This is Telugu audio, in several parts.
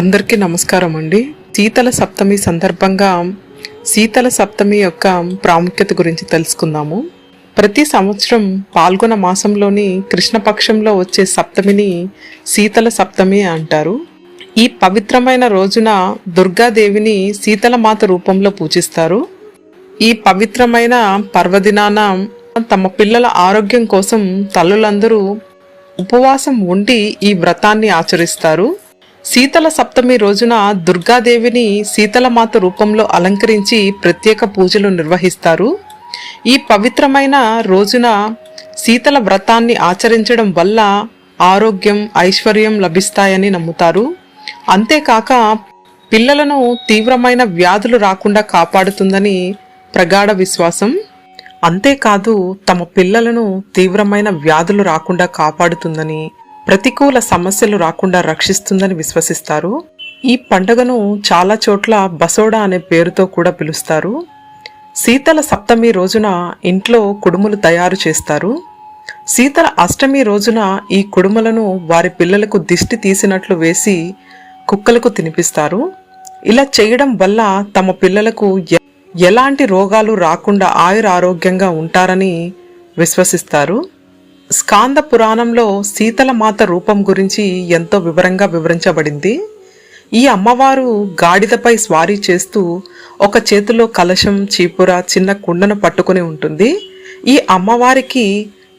అందరికీ నమస్కారం అండి. శీతల సప్తమి సందర్భంగా శీతల సప్తమి యొక్క ప్రాముఖ్యత గురించి తెలుసుకుందాము. ప్రతి సంవత్సరం పాల్గొన మాసంలోని కృష్ణపక్షంలో వచ్చే సప్తమిని శీతల సప్తమి అంటారు. ఈ పవిత్రమైన రోజున దుర్గాదేవిని శీతలమాత రూపంలో పూజిస్తారు. ఈ పవిత్రమైన పర్వదినాన తమ పిల్లల ఆరోగ్యం కోసం తల్లులందరూ ఉపవాసం ఉండి ఈ వ్రతాన్ని ఆచరిస్తారు. శీతల సప్తమి రోజున దుర్గాదేవిని శీతలమాత రూపంలో అలంకరించి ప్రత్యేక పూజలు నిర్వహిస్తారు. ఈ పవిత్రమైన రోజున శీతల వ్రతాన్ని ఆచరించడం వల్ల ఆరోగ్యం ఐశ్వర్యం లభిస్తాయని నమ్ముతారు. అంతేకాక పిల్లలను తీవ్రమైన వ్యాధులు రాకుండా కాపాడుతుందని ప్రగాఢ విశ్వాసం. అంతేకాదు తమ పిల్లలను తీవ్రమైన వ్యాధులు రాకుండా కాపాడుతుందని ప్రతికూల సమస్యలు రాకుండా రక్షిస్తుందని విశ్వసిస్తారు. ఈ పండుగను చాలా చోట్ల బసోడా అనే పేరుతో కూడా పిలుస్తారు. శీతల సప్తమి రోజున ఇంట్లో కుడుములు తయారు చేస్తారు. శీతల అష్టమి రోజున ఈ కుడుములను వారి పిల్లలకు దిష్టి తీసినట్లు వేసి కుక్కలకు తినిపిస్తారు. ఇలా చేయడం వల్ల తమ పిల్లలకు ఎలాంటి రోగాలు రాకుండా ఆయుర ఆరోగ్యంగా ఉంటారని విశ్వసిస్తారు. స్కాంద పురాణంలో శీతల మాత రూపం గురించి ఎంతో వివరంగా వివరించబడింది. ఈ అమ్మవారు గాడిదపై స్వారీ చేస్తూ ఒక చేతిలో కలశం చీపుర చిన్న కుండను పట్టుకుని ఉంటుంది. ఈ అమ్మవారికి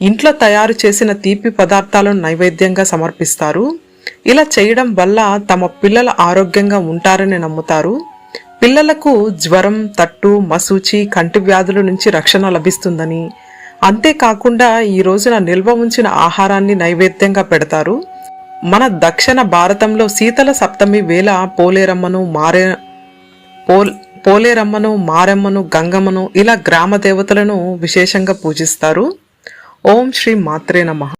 ఇంట్లో తయారు చేసిన తీపి పదార్థాలను నైవేద్యంగా సమర్పిస్తారు. ఇలా చేయడం వల్ల తమ పిల్లల ఆరోగ్యంగా ఉంటారని నమ్ముతారు. పిల్లలకు జ్వరం తట్టు మసూచి కంటి వ్యాధుల నుంచి రక్షణ లభిస్తుందని అంతేకాకుండా ఈ రోజున నిల్వ ఉంచిన ఆహారాన్ని నైవేద్యంగా పెడతారు. మన దక్షిణ భారతంలో శీతల సప్తమి వేళ పోలేరమ్మను మారే పోల్ పోలేరమ్మను మారమ్మను గంగమ్మను ఇలా గ్రామ దేవతలను విశేషంగా పూజిస్తారు. ఓం శ్రీ మాత్రే నమః.